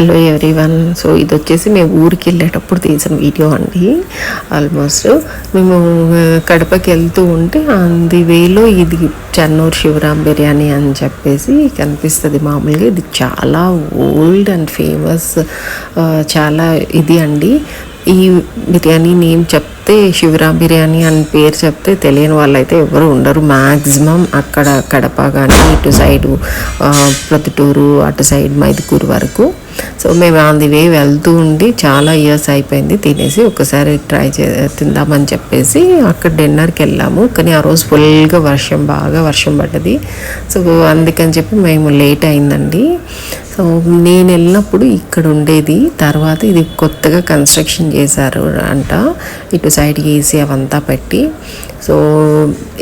Hello everyone so ఇది వచ్చేసి మేము ఊరికి వెళ్ళేటప్పుడు తీసిన వీడియో అండి. ఆల్మోస్ట్ మేము కడపకి వెళ్తూ ఉంటే అంది వేలో ఇది చెన్నూరు శివరాం బిర్యానీ అని చెప్పేసి కనిపిస్తుంది మామూలుగా. ఇది చాలా ఓల్డ్ అండ్ ఫేమస్ చాలా ఇది అండి. ఈ బిర్యానీ నేమ్ చెప్తే శివరా బిర్యానీ అని పేరు చెప్తే తెలియని వాళ్ళైతే ఎవరు ఉండరు. మ్యాక్సిమం అక్కడ కడప కానీ ఇటు సైడు ప్రతిటూరు ప్రొద్దుటూరు అటు సైడ్ మైదుకూరు వరకు. సో మేము ఆన్ ది వే వెళ్తూ ఉండి చాలా ఇయర్స్ అయిపోయింది. తినేసి ఒకసారి ట్రై చే తిందామని చెప్పేసి అక్కడ డిన్నర్కి వెళ్ళాము. కానీ ఆ రోజు ఫుల్గా వర్షం బాగా వర్షం పడ్డది. సో అందుకని చెప్పి మేము లేట్ అయిందండి. సో నేను వెళ్ళినప్పుడు ఇక్కడ ఉండేది. తర్వాత ఇది కొత్తగా కన్స్ట్రక్షన్ చేశారు అంట. ఇటు సైడ్కి ఏసీ అవంతా పెట్టి సో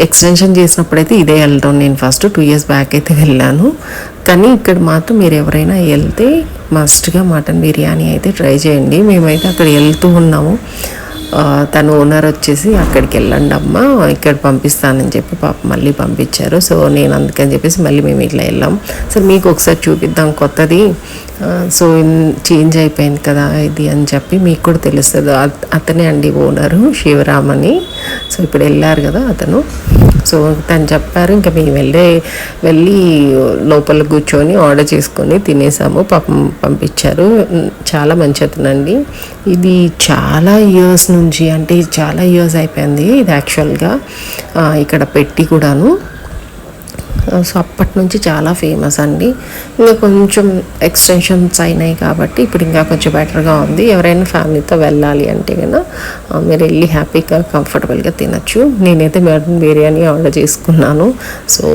ఎక్స్టెన్షన్ చేసినప్పుడైతే ఇదే వెళ్తాం. నేను ఫస్ట్ టూ ఇయర్స్ బ్యాక్ అయితే వెళ్ళాను. కానీ ఇక్కడ మాత్రం మీరు ఎవరైనా వెళ్తే మస్ట్గా మటన్ బిర్యానీ అయితే ట్రై చేయండి. మేమైతే అక్కడ వెళ్తూ ఉన్నాము. తను ఓనర్ వచ్చేసి అక్కడికి వెళ్ళండి అమ్మ ఇక్కడ పంపిస్తానని చెప్పి పాప మళ్ళీ పంపించారు. సో నేను అందుకని చెప్పేసి మళ్ళీ మేము ఇట్లా వెళ్ళాం. సో మీకు ఒకసారి చూపిద్దాం కొత్తది. సో చేంజ్ అయిపోయింది కదా ఇది అని చెప్పి మీకు కూడా తెలుస్తుంది. అతనే అండి ఓనరు శివరామ్ అని సో ఇప్పుడు వెళ్ళారు కదా అతను. సో తను చెప్పారు ఇంకా మేము వెళ్ళే వెళ్ళి లోపల కూర్చొని ఆర్డర్ చేసుకొని తినేసాము పాపం పంపించారు. చాలా మంచి అతనండి ఇది చాలా ఇయర్స్ నుంచి అంటే చాలా ఇయర్స్ అయిపోయింది ఇది యాక్చువల్గా ఇక్కడ పెట్టి కూడాను. Uh, సో అప్పటి నుంచి చాలా ఫేమస్ అండి. ఇంకా కొంచెం ఎక్స్టెన్షన్స్ అయినాయి కాబట్టి ఇప్పుడు ఇంకా కొంచెం బెటర్గా ఉంది. ఎవరైనా ఫ్యామిలీతో వెళ్ళాలి అంటే కదా uh, మీరు వెళ్ళి హ్యాపీగా కంఫర్టబుల్గా తినచ్చు. నేనైతే మటన్ బిర్యానీ ఆర్డర్ చేసుకున్నాను. సో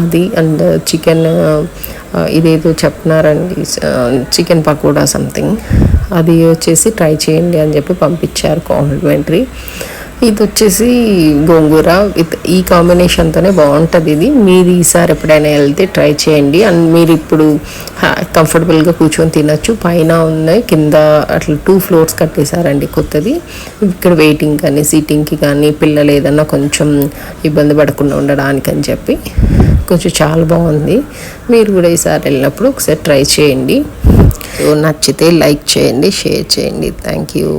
అది అండ్ చికెన్ uh, ఇదేదో చెప్తున్నారండి చికెన్ పకోడా సంథింగ్ అది వచ్చేసి ట్రై చేయండి అని చెప్పి పంపించారు కాంప్లిమెంటరీ ఇది వచ్చేసి గోంగూర. విత్ ఈ కాంబినేషన్తోనే బాగుంటుంది ఇది. మీరు ఈసారి ఎప్పుడైనా వెళ్తే ట్రై చేయండి. అండ్ మీరు ఇప్పుడు కంఫర్టబుల్గా కూర్చొని తినచ్చు. పైన ఉన్నాయి కింద అట్లా టూ ఫ్లోర్స్ కట్టేశారండి కొత్తది. ఇక్కడ వెయిటింగ్ కానీ సీటింగ్కి కానీ పిల్లలు ఏదన్నా కొంచెం ఇబ్బంది పడకుండా ఉండడానికి అని చెప్పి కొంచెం చాలా బాగుంది మీరు కూడా ఈసారి వెళ్ళినప్పుడు ఒకసారి ట్రై చేయండి. సో నచ్చితే లైక్ చేయండి షేర్ చేయండి. Thank you.